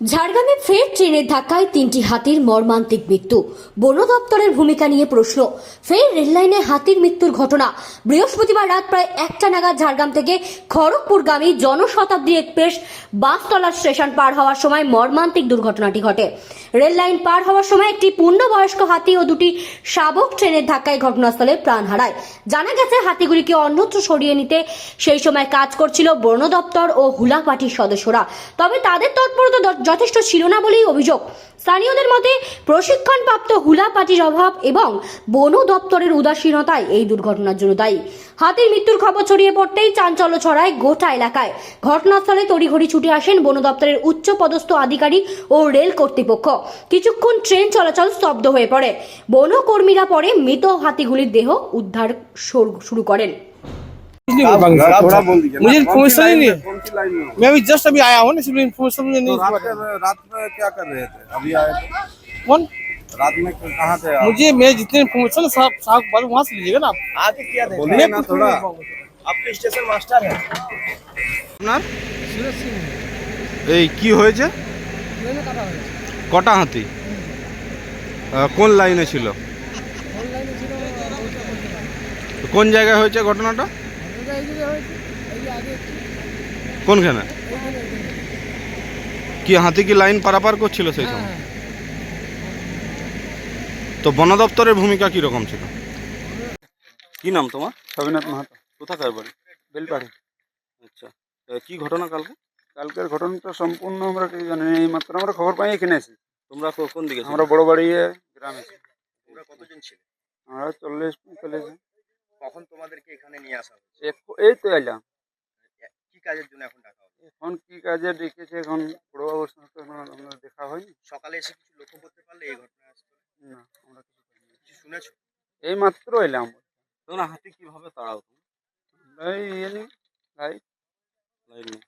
ঝাড়গ্রামে ফের ট্রেনের ধাক্কায় তিনটি হাতির মর্মান্তিক মৃত্যু। বন দপ্তরের ভূমিকা নিয়ে প্রশ্ন। ফের রেললাইনে হাতির মৃত্যুর ঘটনা। বৃহস্পতিবার রাত প্রায় একটা নাগাদ ঝাড়গ্রাম থেকে খড়গপুরগামী জনশতাব্দী এক্সপ্রেস বাসতলা স্টেশন পার হওয়ার সময় মর্মান্তিক দুর্ঘটনাটি ঘটে। রেল লাইন পার হওয়ার সময় একটি পূর্ণবয়স্ক হাতি ও দুটি শাবক ট্রেনের ধাক্কায় ঘটনাস্থলে প্রাণ হারায়। জানা গেছে, হাতিগুলিকে অন্যত্র সরিয়ে নিতে সেই সময় কাজ করছিল বন দপ্তর ও হুলাপাটির সদস্যরা। তবে তাদের তৎপরতা যথেষ্ট ছিল না বলেই অভিযোগ। স্থানীয়দের মতে প্রশিক্ষণপ্রাপ্ত হুলা পার্টির অভাব এবং বন দপ্তরের উদাসীনতাই এই দুর্ঘটনার জন্য দায়ী। হাতির মৃত্যুর খবর ছড়িয়ে পড়তেই চাঞ্চল্য ছড়ায় গোটা এলাকায়। ঘটনাস্থলে তড়িঘড়ি ছুটে আসেন বন দপ্তরের উচ্চ পদস্থ আধিকারিক ও রেল কর্তৃপক্ষ। কিছুক্ষণ ট্রেন চলাচল স্তব্ধ হয়ে পড়ে। বনকর্মীরা পরে মৃত হাতিগুলির দেহ উদ্ধার শুরু- শুরু করেন नहीं हो पाएंगे आप थोड़ा बोल दीजिए मुझे ना, कौन सी इन्फॉर्मेशन ही लाइन नहीं में- कौन सी लाइन में हो? मैं अभी जस्ट अभी आया हूँ ना इसलिए इन्फॉर्मेशन मुझे नहीं तो रात में रात में क्या कर रहे थे अभी आए थे कौन रात में कहाँ थे आप मुझे मैं जितने इन्फॉर्मेशन साहब साहब बात वहाँ से लीजिएगा ना आप आगे क्या थे बोलिए ना थोड़ा आपके स्टेशन मास्टर है আপনার এই কি হয়েছে কটা হাতি আহ, কোন লাইনে ছিল কোন জায়গায় হয়েছে ঘটনাটা কোনখানে? কি হাতি কি লাইন পারাপার করছিল সেই সময়? তো বন দপ্তরের ভূমিকা কি রকম ছিল? কি নাম তোমার? স্বামীনাথ মাহাতো। কোথাকার বাড়ি? বেলপাড়ি। আচ্ছা। কি ঘটনা কালকে? কালকের ঘটনাটা সম্পূর্ণ আমরা কি জানি এই মাত্র আমরা খবর পাই এখানে এসেছি তোমরা কোন দিকে আমরা বড় বাড়ি গ্রামে। তোমরা কতজন ছিলে? আমরা চল্লিশ চল্লিশ কখন তোমাদেরকে এখানে নিয়ে আসা হচ্ছে এই তো এলাম। কি কাজের জন্য এখন ডাকা হবে এখন কি কাজে ডেকেছে এখন বড়বাবুর সাথে এখন আমরা দেখা হয়নি। সকালে এসে কিছু লক্ষ্য করতে পারলে এই ঘটনা না আমরা কিছু কিছু শুনেছো? এই মাত্র এলাম। তোমরা হাতে কীভাবে তাড়াও তুমি? এই ইয়ে নেই লাইট লাইট নিয়ে।